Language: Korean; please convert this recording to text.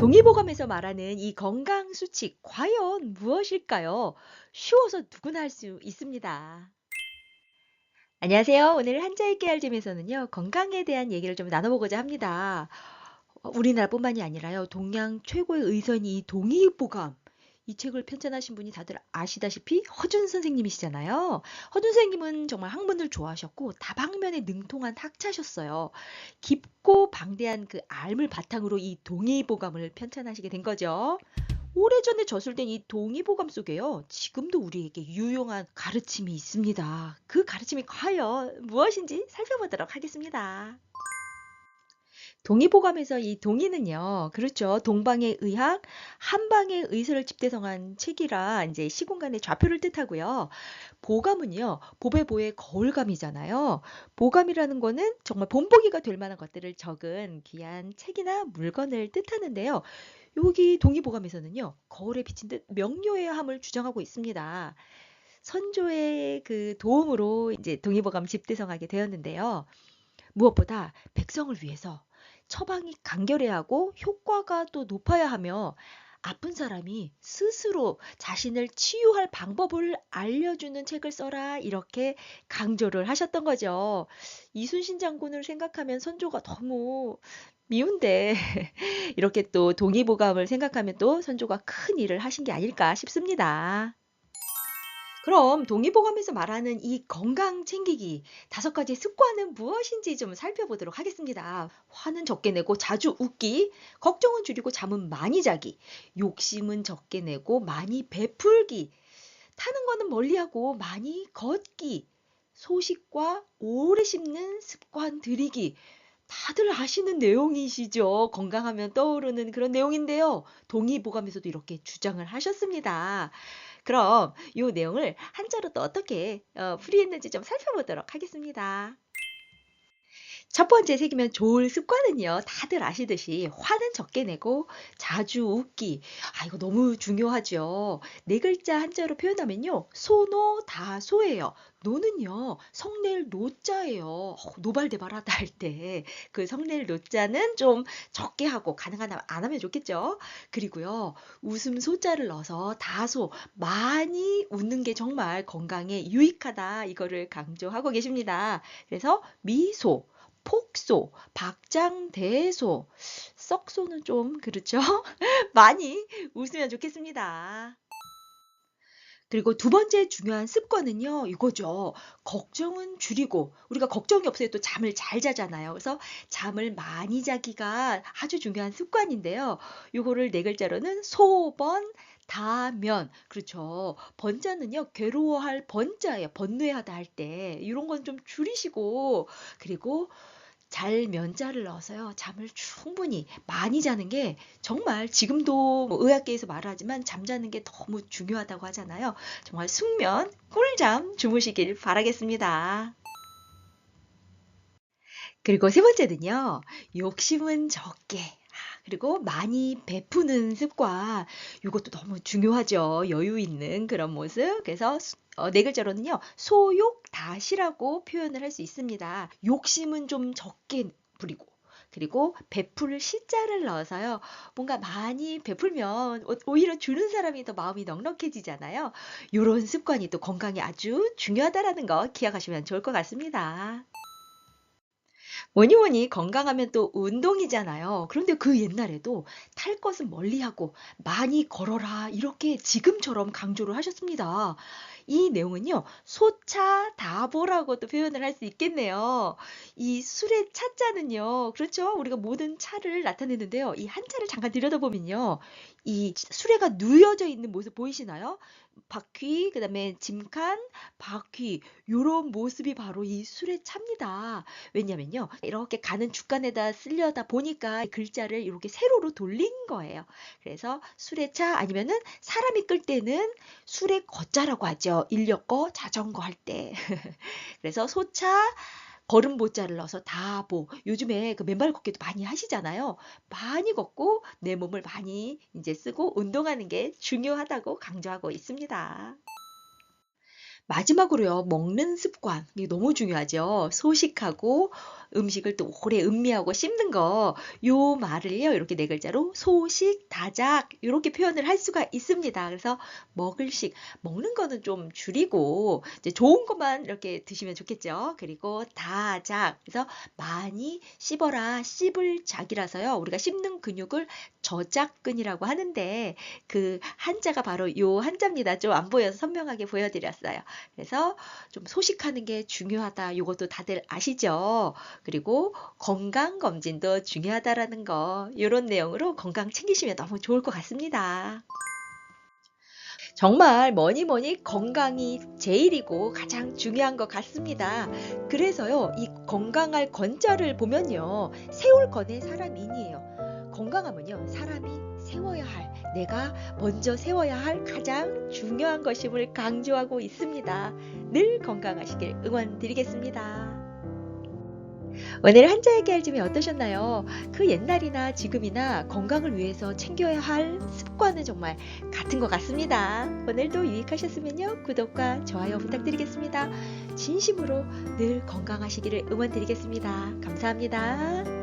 동의보감에서 말하는 이 건강 수칙 과연 무엇일까요? 쉬워서 누구나 할 수 있습니다. 안녕하세요. 오늘 한자 읽기 알림에서는요. 건강에 대한 얘기를 좀 나눠보고자 합니다. 어, 우리나라뿐만이 아니라요. 동양 최고의 의선이 이 동의보감 이 책을 편찬하신 분이 다들 아시다시피 허준 선생님이시잖아요. 허준 선생님은 정말 학문을 좋아하셨고 다방면에 능통한 학자셨어요. 깊고 방대한 그 알을 바탕으로 이 동의보감을 편찬하시게 된 거죠. 오래전에 저술된 이 동의보감 속에요. 지금도 우리에게 유용한 가르침이 있습니다. 그 가르침이 과연 무엇인지 살펴보도록 하겠습니다. 동의보감에서 이 동의는요, 그렇죠. 동방의 의학, 한방의 의술을 집대성한 책이라 이제 시공간의 좌표를 뜻하고요. 보감은요, 보배 보의 거울감이잖아요. 보감이라는 거는 정말 본보기가 될 만한 것들을 적은 귀한 책이나 물건을 뜻하는데요. 여기 동의보감에서는요, 거울에 비친 듯 명료의 함을 주장하고 있습니다. 선조의 그 도움으로 이제 동의보감 집대성하게 되었는데요. 무엇보다 백성을 위해서 처방이 간결해야 하고 효과가 또 높아야 하며 아픈 사람이 스스로 자신을 치유할 방법을 알려주는 책을 써라 이렇게 강조를 하셨던 거죠. 이순신 장군을 생각하면 선조가 너무 미운데 이렇게 또 동의보감을 생각하면 또 선조가 큰 일을 하신 게 아닐까 싶습니다. 그럼 동의보감에서 말하는 이 건강 챙기기 다섯 가지 습관은 무엇인지 좀 살펴보도록 하겠습니다. 화는 적게 내고 자주 웃기, 걱정은 줄이고 잠은 많이 자기, 욕심은 적게 내고 많이 베풀기, 타는 거는 멀리하고 많이 걷기, 소식과 오래 씹는 습관 들이기. 다들 아시는 내용이시죠? 건강하면 떠오르는 그런 내용인데요. 동의보감에서도 이렇게 주장을 하셨습니다. 그럼 이 내용을 한자로 또 어떻게 어, 풀이했는지 좀 살펴보도록 하겠습니다. 첫 번째 새기면 좋을 습관은요. 다들 아시듯이 화는 적게 내고 자주 웃기. 아, 이거 너무 중요하죠. 네 글자 한자로 표현하면요. 소노 다소예요. 노는요. 성낼 노자예요. 어, 노발대발하다 할 때 그 성낼 노자는 좀 적게 하고 가능하다면 안 하면 좋겠죠. 그리고요. 웃음 소자를 넣어서 다소 많이 웃는 게 정말 건강에 유익하다. 이거를 강조하고 계십니다. 그래서 미소 폭소, 박장대소, 썩소는 좀 그렇죠? 많이 웃으면 좋겠습니다. 그리고 두 번째 중요한 습관은요, 이거죠. 걱정은 줄이고, 우리가 걱정이 없어야 또 잠을 잘 자잖아요. 그래서 잠을 많이 자기가 아주 중요한 습관인데요. 이거를 네 글자로는 소번, 다면 그렇죠. 번자는요. 괴로워할 번자예요. 번뇌하다 할 때 이런 건 좀 줄이시고 그리고 잘 면자를 넣어서요. 잠을 충분히 많이 자는 게 정말 지금도 뭐 의학계에서 말하지만 잠자는 게 너무 중요하다고 하잖아요. 정말 숙면, 꿀잠 주무시길 바라겠습니다. 그리고 세 번째는요. 욕심은 적게 그리고 많이 베푸는 습관 이것도 너무 중요하죠. 여유 있는 그런 모습. 그래서 어, 네 글자로는요. 소욕 다시라고 표현을 할 수 있습니다. 욕심은 좀 적게 부리고 그리고 베풀 시자를 넣어서요. 뭔가 많이 베풀면 오히려 주는 사람이 더 마음이 넉넉해지잖아요. 이런 습관이 또 건강에 아주 중요하다라는 거 기억하시면 좋을 것 같습니다. 뭐니 뭐니 건강하면 또 운동이잖아요. 그런데 그 옛날에도 탈 것은 멀리하고 많이 걸어라 이렇게 지금처럼 강조를 하셨습니다. 이 내용은요. 소차 다보라고도 표현을 할 수 있겠네요. 이 술의 차자는요. 그렇죠. 우리가 모든 차를 나타내는데요. 이 한차를 잠깐 들여다보면요. 이 수레가 누여져 있는 모습 보이시나요? 바퀴, 그 다음에 짐칸, 바퀴 요런 모습이 바로 이 수레차입니다. 왜냐면요. 이렇게 가는 주간에다 쓸려다 보니까 글자를 이렇게 세로로 돌린 거예요. 그래서 수레차 아니면은 사람이 끌 때는 수레 거자라고 하죠. 인력거, 자전거 할 때. 그래서 소차 걸음 보자를 넣어서 다보. 요즘에 그 맨발 걷기도 많이 하시잖아요. 많이 걷고 내 몸을 많이 이제 쓰고 운동하는 게 중요하다고 강조하고 있습니다. 마지막으로요. 먹는 습관. 이게 너무 중요하죠. 소식하고 음식을 또 오래 음미하고 씹는 거. 요 말을요. 이렇게 네 글자로 소식, 다작 이렇게 표현을 할 수가 있습니다. 그래서 먹을식, 먹는 거는 좀 줄이고 이제 좋은 것만 이렇게 드시면 좋겠죠. 그리고 다작. 그래서 많이 씹어라. 씹을 작이라서요. 우리가 씹는 근육을 저작근이라고 하는데 그 한자가 바로 요 한자입니다. 좀 안 보여서 선명하게 보여드렸어요. 그래서 좀 소식하는 게 중요하다. 요것도 다들 아시죠? 그리고 건강 검진도 중요하다라는 거. 요런 내용으로 건강 챙기시면 너무 좋을 것 같습니다. 정말 뭐니 뭐니 건강이 제일이고 가장 중요한 것 같습니다. 그래서요, 이 건강할 건자를 보면요, 세울 건의 사람인이에요. 건강하면요, 사람이 세워야 할, 내가 먼저 세워야 할 가장 중요한 것임을 강조하고 있습니다. 늘 건강하시길 응원드리겠습니다. 오늘 한자 얘기할 점이 어떠셨나요? 그 옛날이나 지금이나 건강을 위해서 챙겨야 할 습관은 정말 같은 것 같습니다. 오늘도 유익하셨으면요. 구독과 좋아요 부탁드리겠습니다. 진심으로 늘 건강하시기를 응원드리겠습니다. 감사합니다.